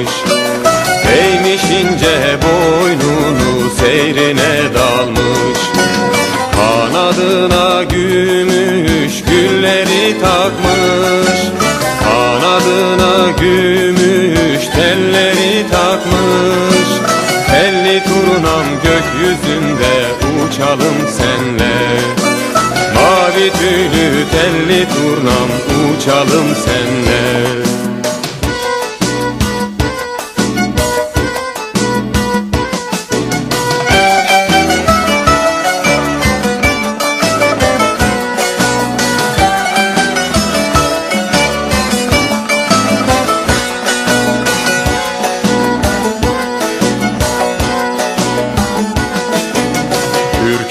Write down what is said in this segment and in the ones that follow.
dalmış Değmiş ince boynunu seyrine dalmış. Kanadına gümüş gülleri takmış. Kanadına gümüş telleri takmış. Telli turnam gökyüzünde uçalım senle. Mavi tüylü telli turnam uçalım senle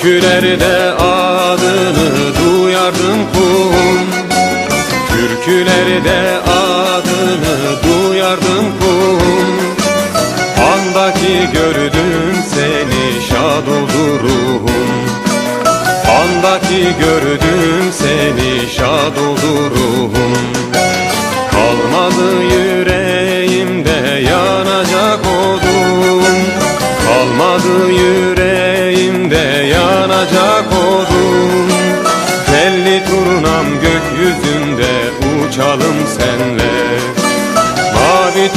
Türkülerde adını duyardım kum. Türkülerde adını duyardım kum. Andaki gördüm seni şad oldu ruhum. Andaki gördüm seni şad oldu ruhum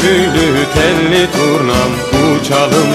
Tüylü telli turnam uçalım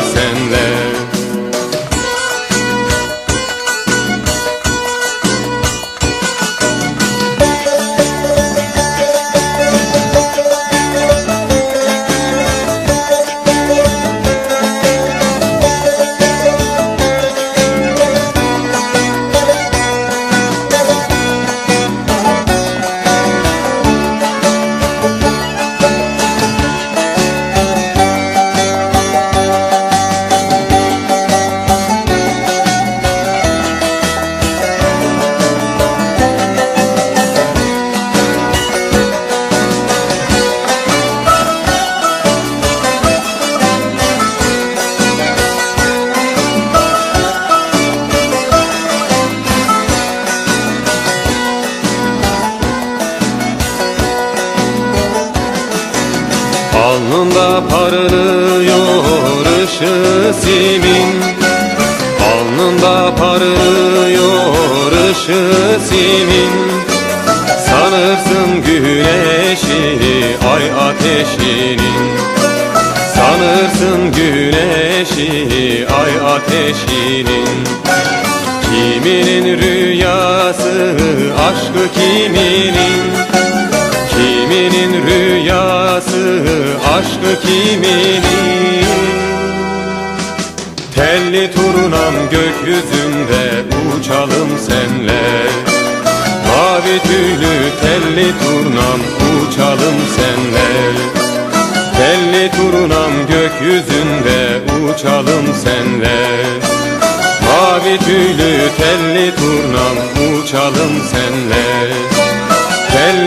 Alnında parlıyor ışığı simin. Alnında parlıyor ışığı simin. Sanırsın güneşi ay ateşinin. Sanırsın güneşi ay ateşinin. Kiminin rüyası aşkı kiminin aşkı kiminin Telli turnam gökyüzünde uçalım senle. Mavi tüylü telli turnam uçalım senle. Telli turnam gökyüzünde uçalım senle. Mavi tüylü telli turnam uçalım senle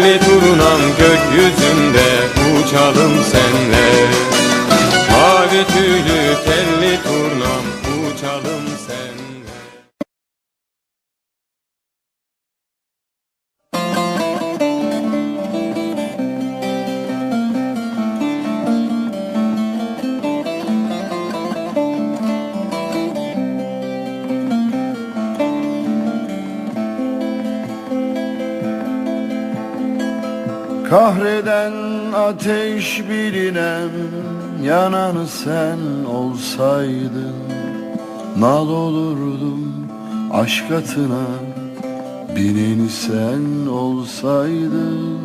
Telli turnam gökyüzünde uçalım senle. Mavi tüylü telli turnam uçalım Kahreden ateş bilinen Yananı sen olsaydın Nal olurdum aşk atına Bineni sen olsaydın.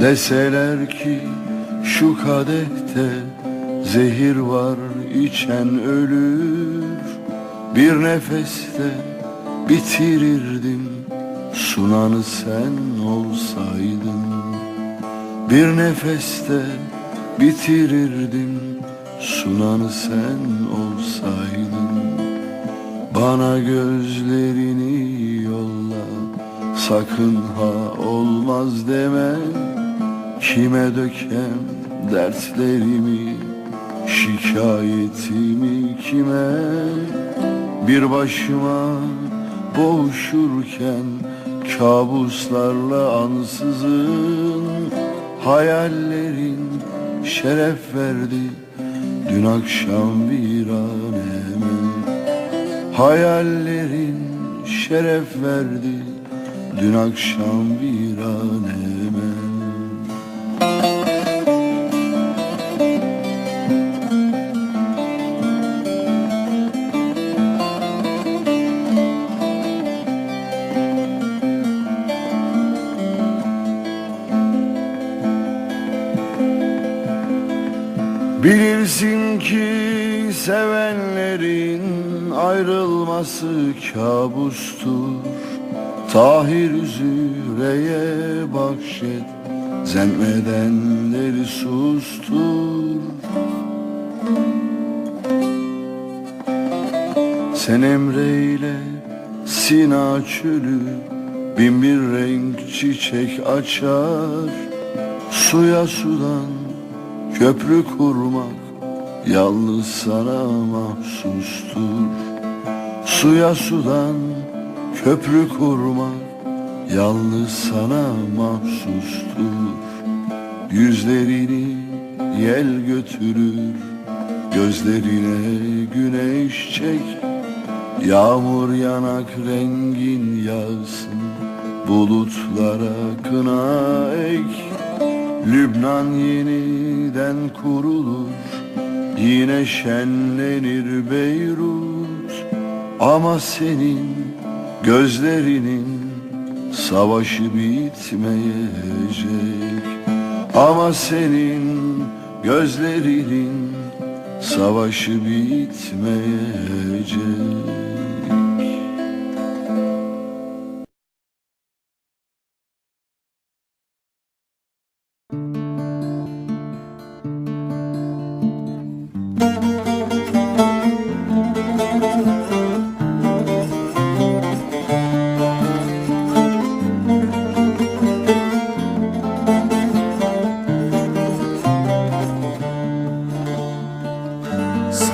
Deseler ki şu kadehte Zehir var içen ölür. Bir nefeste bitirirdim. Sunanı sen olsaydın. Bir nefeste bitirirdim. Sunanı sen olsaydın. Bana gözlerini yolla. Sakın ha olmaz deme. Kime dökem dertlerimi Şikayetimi kime? Bir başıma boğuşurken Kabuslarla ansızın Hayallerin şeref verdi. Dün akşam viraneme Hayallerin şeref verdi. Dün akşam viraneme sevenlerin ayrılması kabustur. Tahir Züre'ye bahşet Zenmedenleri sustur. Sen emreyle Sina çölü Bin bir renk çiçek açar. Suya sudan köprü kurmak Yalnız sana mahsustur. Suya sudan köprü kurmak Yalnız sana mahsustur. Yüzlerini yel götürür Gözlerine güneş çek. Yağmur yanak rengin yağsın Bulutlara kına ek. Lübnan yeniden kurulur Yine şenlenir Beyrut Ama senin gözlerinin Savaşı bitmeyecek. Ama senin gözlerinin Savaşı bitmeyecek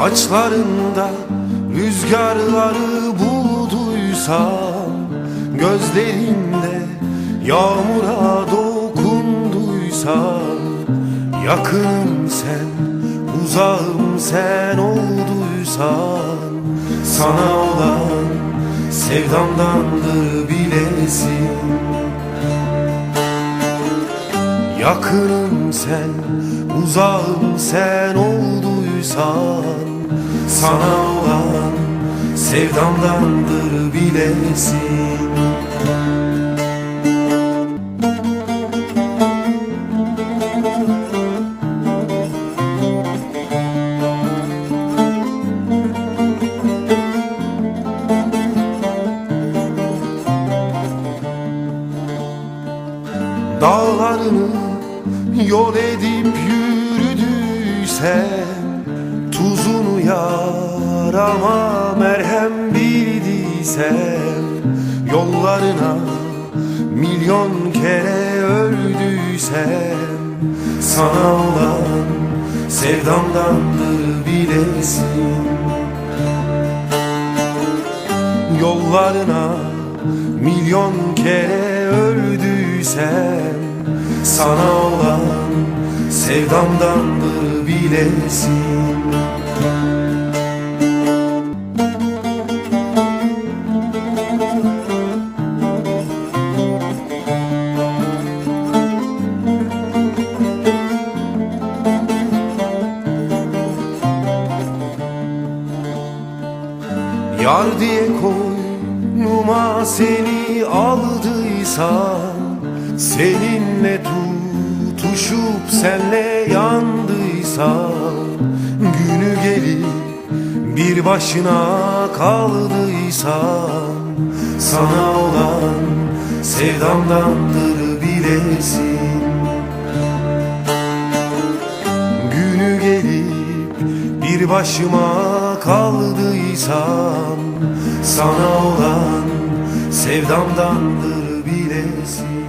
Saçlarında rüzgarları bulduysam Gözlerinde yağmura dokunduysam Yakınım sen, uzağım sen olduysan Sana olan sevdamdandır bilesin. Yakınım sen, uzağım sen olduysan Sana olan sevdamdandır bilesin sevdamdandır bilesin. Yollarına milyon kere öldüysem Sana olan sevdamdandır bilesin sevdamdandır bilesin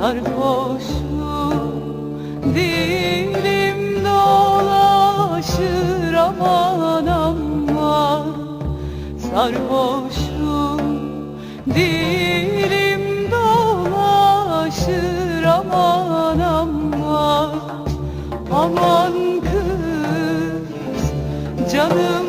sarhoşu Dilim dolaşır aman aman. Sarhoşum Dilim dolaşır aman aman. Aman kız canım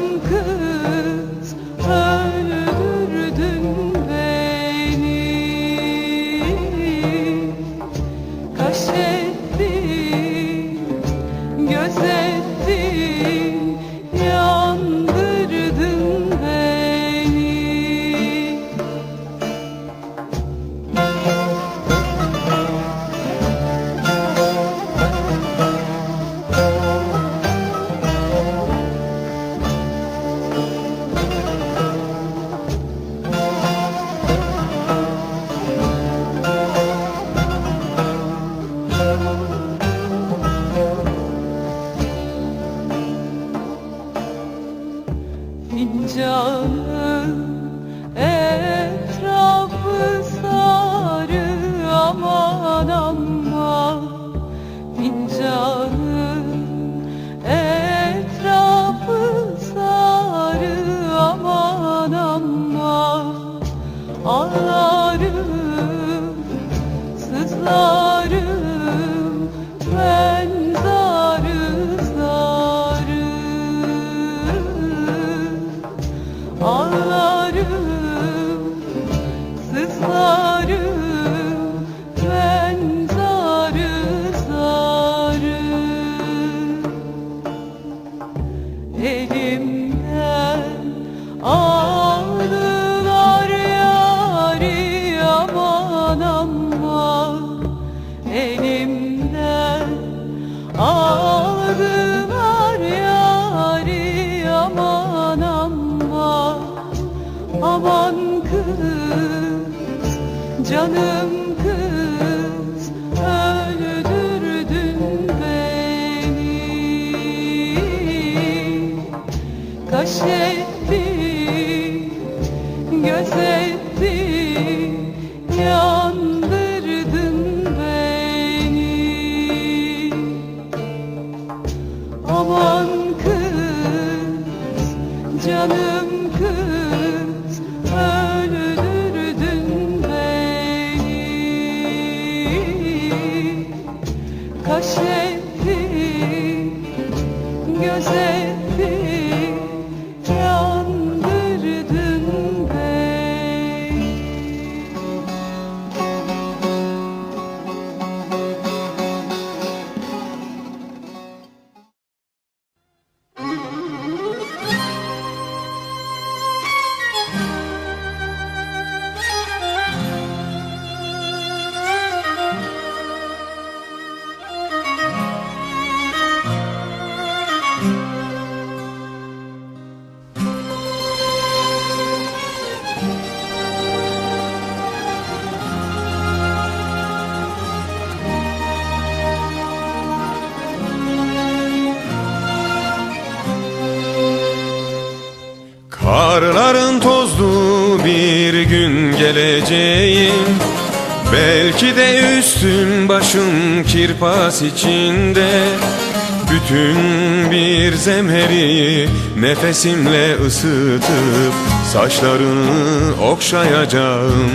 gözetti ya. Belki de üstün başın kirpas içinde. Bütün bir zemheriyi nefesimle ısıtıp Saçlarını okşayacağım.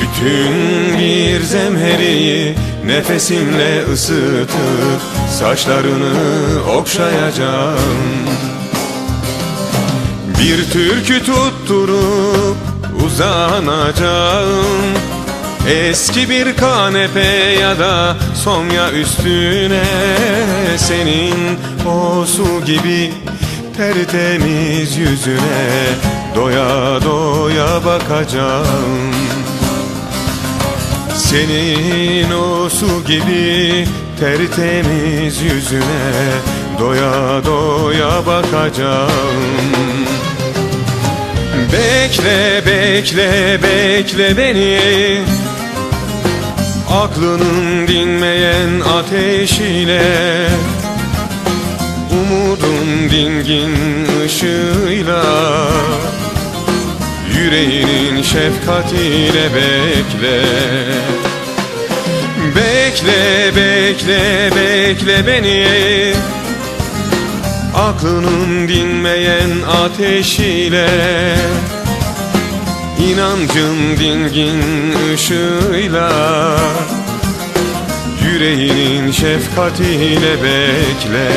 Bütün bir zemheriyi nefesimle ısıtıp Saçlarını okşayacağım. Bir türkü tutturup uzanacağım. Eski bir kanepe ya da somya üstüne Senin o su gibi tertemiz yüzüne Doya doya bakacağım. Senin o su gibi tertemiz yüzüne doya doya bakacağım Bekle bekle bekle beni. Aklının dinmeyen ateşiyle Umudun dingin ışığıyla Yüreğinin şefkatiyle bekle. Bekle, bekle, bekle beni Aklının dinmeyen ateşiyle İnancın dingin ışığıyla Yüreğinin şefkatiyle bekle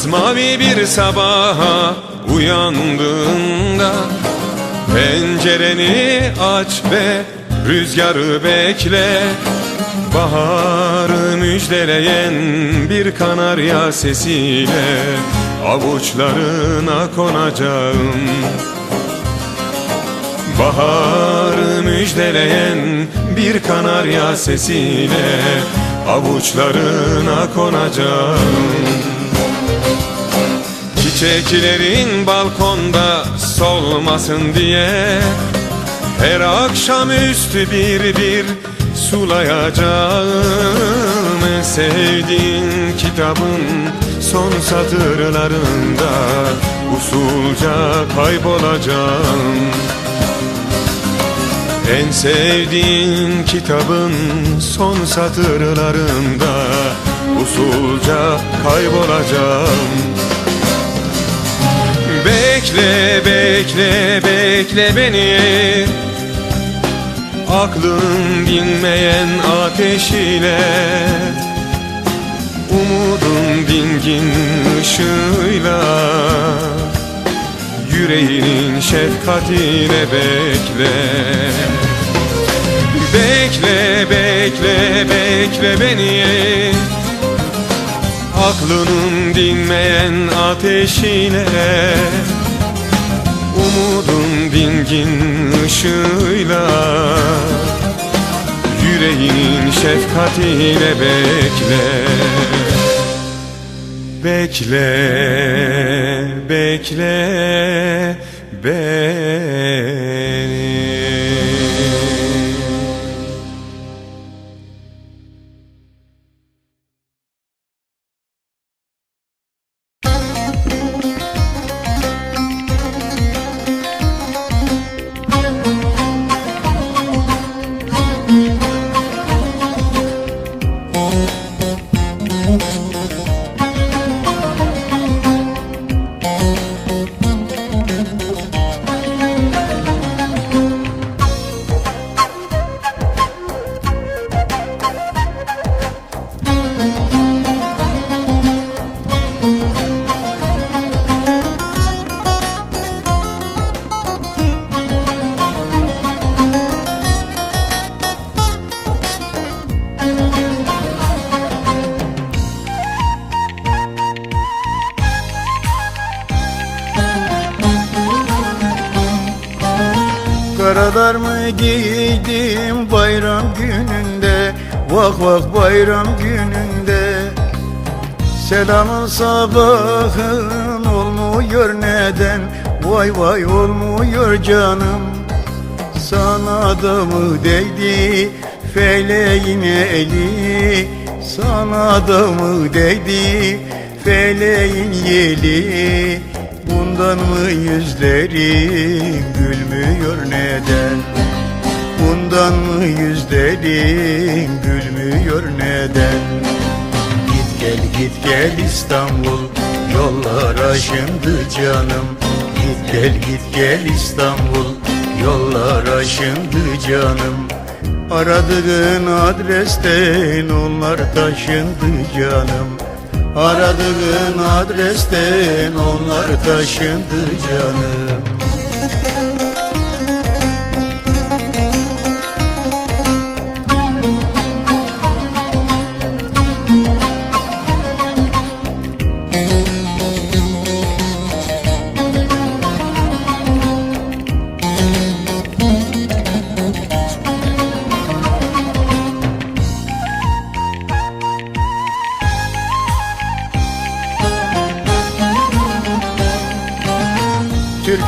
Masmavi bir sabaha uyandığında Pencereni aç ve rüzgarı bekle. Baharı müjdeleyen bir kanarya sesiyle Avuçlarına konacağım. Baharı müjdeleyen bir kanarya sesiyle Avuçlarına konacağım Çiçeklerin balkonda solmasın diye Her akşam üstü bir bir sulayacağım En sevdiğin kitabın son satırlarında Usulca kaybolacağım. En sevdiğin kitabın son satırlarında Usulca kaybolacağım Bekle, bekle, bekle beni. Aklın dinmeyen ateşiyle Umudun dingin ışığıyla Yüreğinin şefkatiyle bekle. Bekle, bekle, bekle beni. Aklının dinmeyen ateşiyle Umudun dingin ışığıyla Yüreğinin şefkatiyle bekle. Bekle, bekle beni Vah bayram gününde Selamın sabahın olmuyor neden? Vay vay olmuyor canım. Sana da mı değdi feleğin eli? Sana da mı değdi feleğin yeli? Bundan mı yüzlerin gülmüyor neden Bundan mı yüzlerin gülmüyor neden? Git gel git gel İstanbul Yollar aşındı canım. Git gel git gel İstanbul Yollar aşındı canım. Aradığın adresten onlar taşındı canım. Aradığın adresten onlar taşındı canım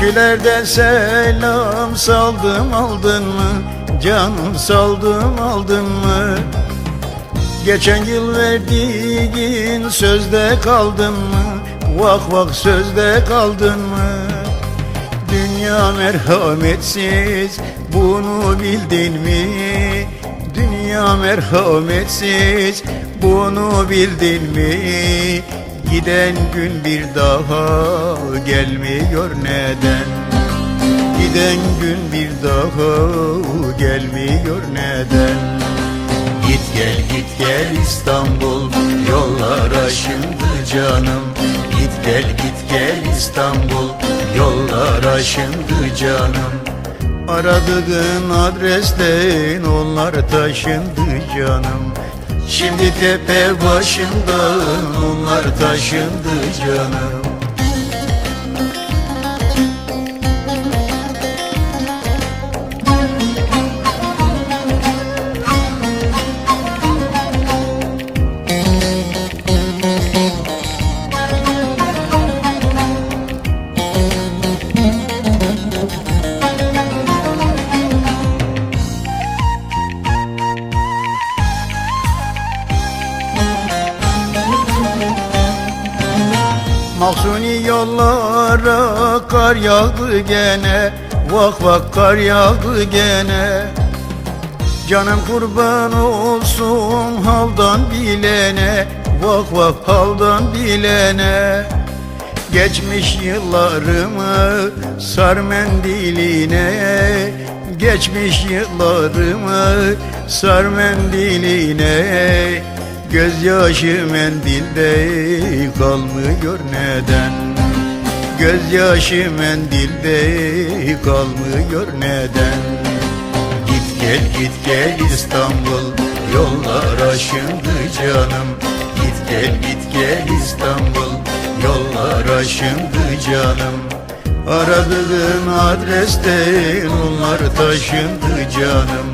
Türkülerden selam saldım aldın mı? Canım saldım aldın mı? Geçen yıl verdiğin sözde kaldın mı? Vah vah sözde kaldın mı? Dünya merhametsiz bunu bildin mi? Dünya merhametsiz bunu bildin mi? Giden gün bir daha gelmiyor neden? Giden gün bir daha gelmiyor neden? Git gel git gel İstanbul Yollar aşındı canım Git gel git gel İstanbul Yollar aşındı canım Aradığın adresten onlar taşındı canım Şimdi tepe başından onlar taşındı canım kar yağdı gene Vah vah kar yağdı gene. Canım kurban olsun haldan bilene Vah vah haldan bilene. Geçmiş yıllarımı sar mendiline Geçmiş yıllarımı sar mendiline. Gözyaşı mendilde kalmıyor neden Gözyaşı mendilde kalmıyor neden? Git gel git gel İstanbul Yollar aşındı canım. Git gel git gel İstanbul Yollar aşındı canım. Aradığın adresten onlar taşındı canım.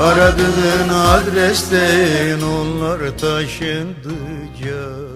Aradığın adresten onlar taşındı canım